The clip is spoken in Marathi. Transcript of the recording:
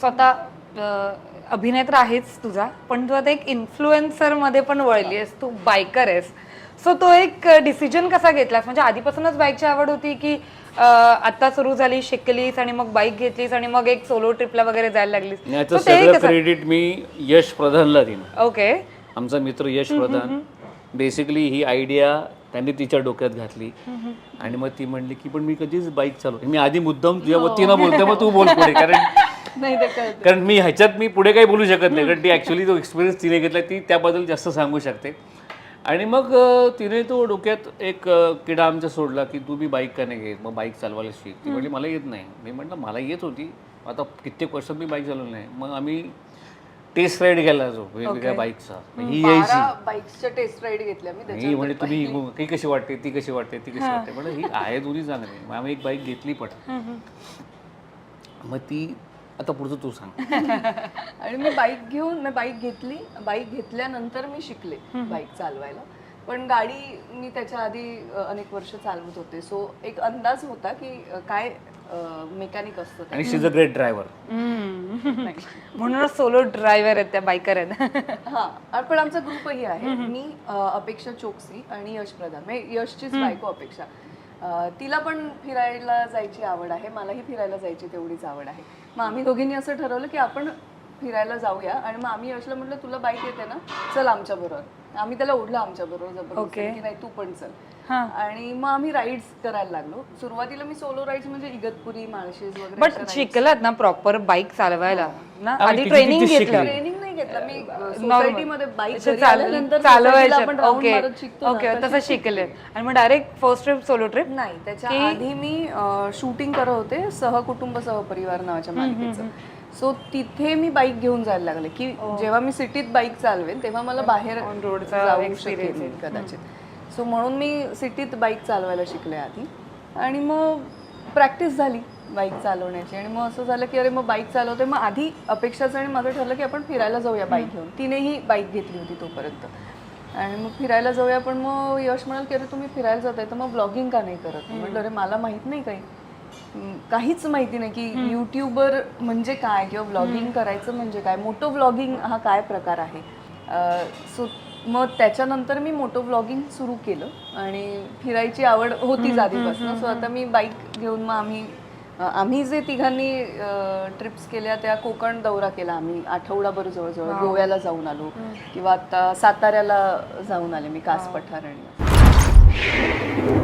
स्वतः अभिनय तर आहेच तुझा पण तू आता एक इन्फ्लुएन्सरमध्ये पण वळली आहेस तू बायकर आहेस. सो तो एक डिसिजन कसा घेतलास? म्हणजे आधीपासूनच बाईकची आवड होती की आता सुरू झाली शिकलीस आणि मग बाईक घेतलीस आणि मग एक सोलो ट्रिपला वगैरे जायला लागलीस. सगळं क्रेडिट मी यश प्रधानला दिलं. ओके आमचा मित्र यश प्रधान. बेसिकली ही आयडिया त्यांनी तिच्या डोक्यात घातली. आणि मग ती म्हणली की पण मी कधीच बाईक चालव मी आधी मुद्दाम तुझ्या वतीनं बोलते मग तू बोल पुढे कारण नाही ते कळतं कारण मी ह्याच्यात मी पुढे काही बोलू शकत नाही. कारण ती ॲक्च्युली जो एक्सपिरियन्स तिने घेतला. ती त्याबद्दल जास्त सांगू शकते. आणि मग अं, तिने तो डोक्यात एक अं, किडा आमचा सोडला की तू मी बाईक का नाही घेत? मग बाईक चालवायला शिक. ती म्हणजे मला येत नाही. मी म्हटलं मला येत होती. आता कित्येक वर्षात मी बाईक चालवली नाही. मग आम्ही टेस्ट राईड घ्यायला जाऊ वेगवेगळ्या बाईकचा ही यायची. बारा बाईक्सच्या टेस्ट राईड घेतल्या मी ही म्हणजे तुम्ही ती कशी वाटते? ती कशी वाटते? ती कशी वाटते? म्हणजे ही आहे दोन्ही चांगली. मग आम्ही एक बाईक घेतली पण. मग ती आता पुढचं तू सांग. आणि मी बाईक घेऊन मी बाईक घेतली. बाईक घेतल्यानंतर मी शिकले बाईक चालवायला. पण गाडी मी त्याच्या आधी अ, अनेक वर्ष चालवत होते. सो एक अंदाज होता की अ, काय मेकॅनिक असतं ते. आणि she is a great driver म्हणूनच सोलो ड्रायव्हर आहेत त्या बायकर आहेत. हा आणि पण आमचा ग्रुपही आहे. मी अ, अपेक्षा चोक्सी आणि यश प्रधान. म्हणजे यशचीच बायको अपेक्षा. तिला पण फिरायला जायची आवड आहे. मलाही फिरायला जायची तेवढीच आवड आहे. मग आम्ही दोघींनी असं ठरवलं की आपण फिरायला जाऊया आणि मग आम्ही यशला म्हटलं तुला बाईक येते ना? चल आमच्या बरोबर. आम्ही त्याला ओढलं आमच्या बरोबर जबरदस्ती की नाही तू पण चल. हा. आणि मग आम्ही राईड्स करायला लागलो. सुरुवातीला मी सोलो राईड्स म्हणजे इगतपुरी माळशेज वगैरे बट शिकलात ना प्रॉपर बाईक चालवायला? ना? आधी ट्रेनिंग घेतलं. ट्रेनिंग घेतलं. मी Normal. सोसायटीमध्ये बाईक अच्छा, घरी चाल- आल्यानंतर society ला आपण चालवायचं round ओके मारत शिकतो ना, ओके तशी तसं शिकले. आणि मग direct first trip solo trip नाही त्याच्या आधी मी शूटिंग करत होते सहकुटुंब सहपरिवार नावाच्या मालिकेचं. सो तिथे मी बाईक घेऊन जायला लागले की जेव्हा मी सिटीत बाईक चालवेन तेव्हा मला बाहेर On roadचा जाऊ शकेन मी कदाचित. सो म्हणून मी सिटीत बाईक चालवायला शिकले आधी. आणि मग प्रॅक्टिस झाली बाईक चालवण्याची. आणि मग असं झालं की अरे मग बाईक चालवते मग आधी अपेक्षाचं आणि माझं ठरलं की आपण फिरायला जाऊया बाईक घेऊन. तिनेही बाईक घेतली होती तोपर्यंत. आणि मग फिरायला जाऊया पण मग यश म्हणाल की अरे तुम्ही फिरायला जाताय तर मग ब्लॉगिंग का नाही करत? म्हटलं अरे मला माहीत नाही काही. काहीच माहिती नाही की युट्यूबर म्हणजे काय किंवा ब्लॉगिंग करायचं म्हणजे काय? मोटो ब्लॉगिंग हा काय प्रकार आहे? सो मग त्याच्यानंतर मी मोटो ब्लॉगिंग सुरू केलं आणि फिरायची आवड होतीच आधीपासून. सो आता मी बाईक घेऊन मग आम्ही आम्ही जे तिघांनी ट्रिप्स केल्या त्या कोकण दौरा केला आम्ही. आठवडाभर जवळजवळ गोव्याला जाऊन आलो किंवा आता साताऱ्याला जाऊन आले मी कास पठार आणि